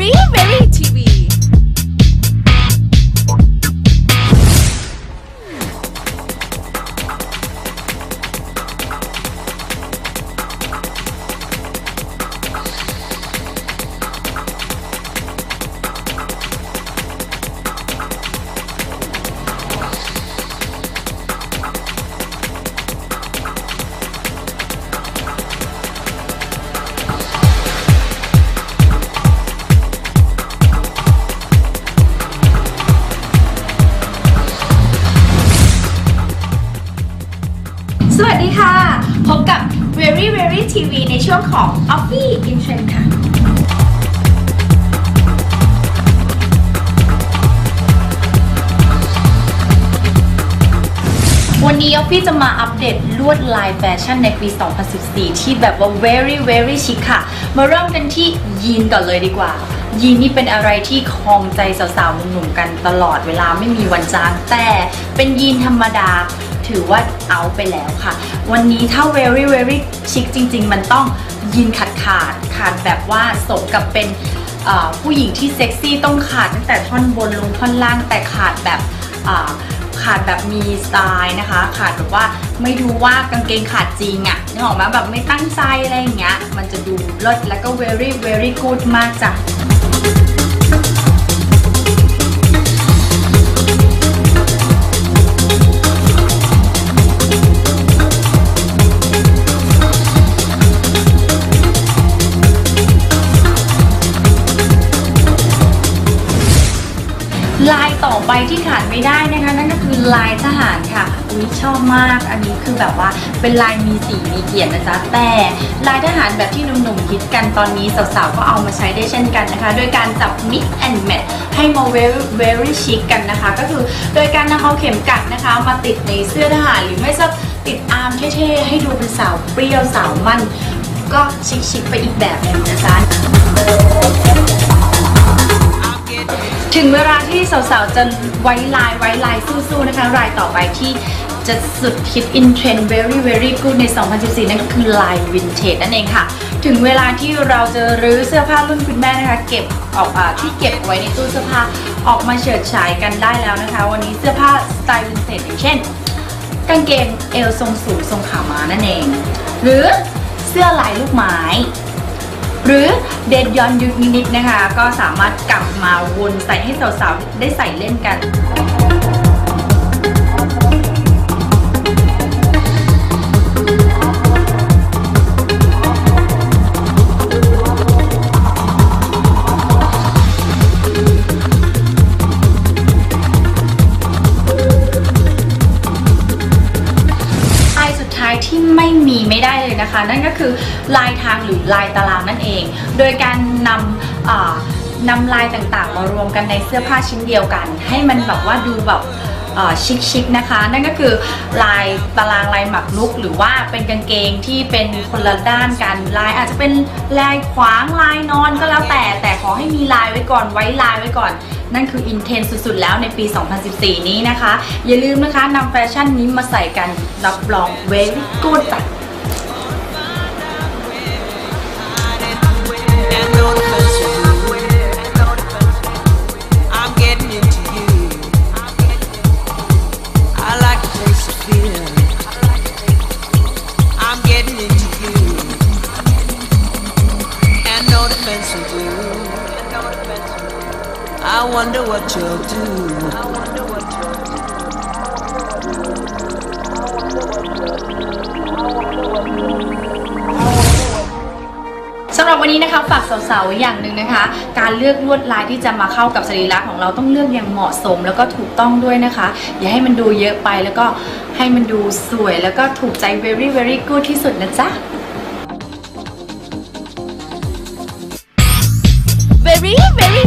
Very ค่ะ พบกับ Very Very TV ในช่วงของ Offie in Trend ค่ะ วันนี้ออฟฟี่จะมาอัปเดตลวดลายแฟชั่นในปี 2014 ที่แบบว่า very very chic ค่ะ มาเริ่มกันที่ยีนก่อนเลยดีกว่ายีนนี่เป็นอะไรที่คลองใจสาวๆหนุ่มๆกันตลอดเวลาไม่มีวันจางแต่เป็นยีนธรรมดา ถือว่าเอาไปแล้วค่ะ วันนี้ถ้า very very chic จริง ๆ มันต้องยีนขาดขาดขาดแบบว่าสมกับเป็นผู้หญิงที่เซ็กซี่ต้องขาดตั้งแต่ท่อนบนลงท่อนล่างแต่ขาดแบบขาดแบบมีสไตล์นะคะ ขาดแบบว่าไม่ดูว่ากางเกงขาดจริงอะ่ะนึกออกไหมแบบไม่ตั้งใจอะไรอย่างเงี้ย มันจะดูเลิศแล้วก็ very very good มากจ้ะ ไปที่ขาดไม่ได้นะคะนั่นก็คือลายทหารค่ะอุ้ยชอบมาก อันนี้คือแบบว่าเป็นลายมีสีมีเกียรตินะจ๊ะแต่ลายทหารแบบที่หนุ่มๆฮิตกันตอนนี้สาวๆก็เอามาใช้ได้เช่นกันนะคะ โดยการจับ mix and match ให้มา very very chic กันนะคะ ก็คือโดยการนำเอาเข็มกัดนะคะ มาติดในเสื้อทหารหรือไม่ก็ติดอาร์มเท่ๆให้ดูเป็นสาวเปรี้ยวสาวมั่น ก็ชิคๆไปอีกแบบหนึงนะจ๊ะ ถึงเวลาที่สาวๆจะไว้ลายไว้ลายสู้ๆนะคะ รายต่อไปที่จะสุดฮิตอินเทรนด์ very very good ใน 2014 นั่นก็คือลายวินเทจนั่นเองค่ะ ถึงเวลาที่เราจะรื้อเสื้อผ้ารุ่นคุณแม่นะคะ เก็บออกอาที่เก็บไว้ในตู้เสื้อผ้าออกมาเฉิดฉายกันได้แล้วนะคะ วันนี้เสื้อผ้าสไตล์วินเทจอย่างเช่น กางเกงเอวทรงสูงทรงขามานั่นเอง หรือเสื้อลายลูกไม้ หรือเด็ดย้อนยุคนิดๆนะคะ ก็สามารถกลับมาวนใส่ให้สาวๆ ได้ใส่เล่นกัน ที่ไม่มีไม่ได้เลยนะคะ นั่นก็คือลายทางหรือลายตารางนั่นเอง โดยการนำนำลายต่างๆ มารวมกันในเสื้อผ้าชิ้นเดียวกัน ให้มันแบบว่าดูแบบชิคๆนะคะ นั่นก็คือลายตารางลายหมักลุก หรือว่าเป็นกางเกงที่เป็นคนละด้านกันลายอาจจะเป็นลายขวางลายนอนก็แล้วแต่ แต่ขอให้มีลายไว้ก่อนไว้ลายไว้ก่อน นั่นคืออินเทนสุดๆ แล้วในปี 2014 นี้นะคะ อย่าลืมนะคะนำแฟชั่นนี้มาใส่กันรับรองเวรี่กูดแบ I wonder what you'll do. สำหรับวันนี้นะคะฝากสาวๆไว้อย่างหนึ่งนะคะ การเลือกลวดลายที่จะมาเข้ากับสรีระของเราต้องเลือกอย่างเหมาะสมแล้วก็ถูกต้องด้วยนะคะ อย่าให้มันดูเยอะไปแล้วก็ให้มันดูสวยแล้วก็ถูกใจ very very good ที่สุดนะจ๊ะ very very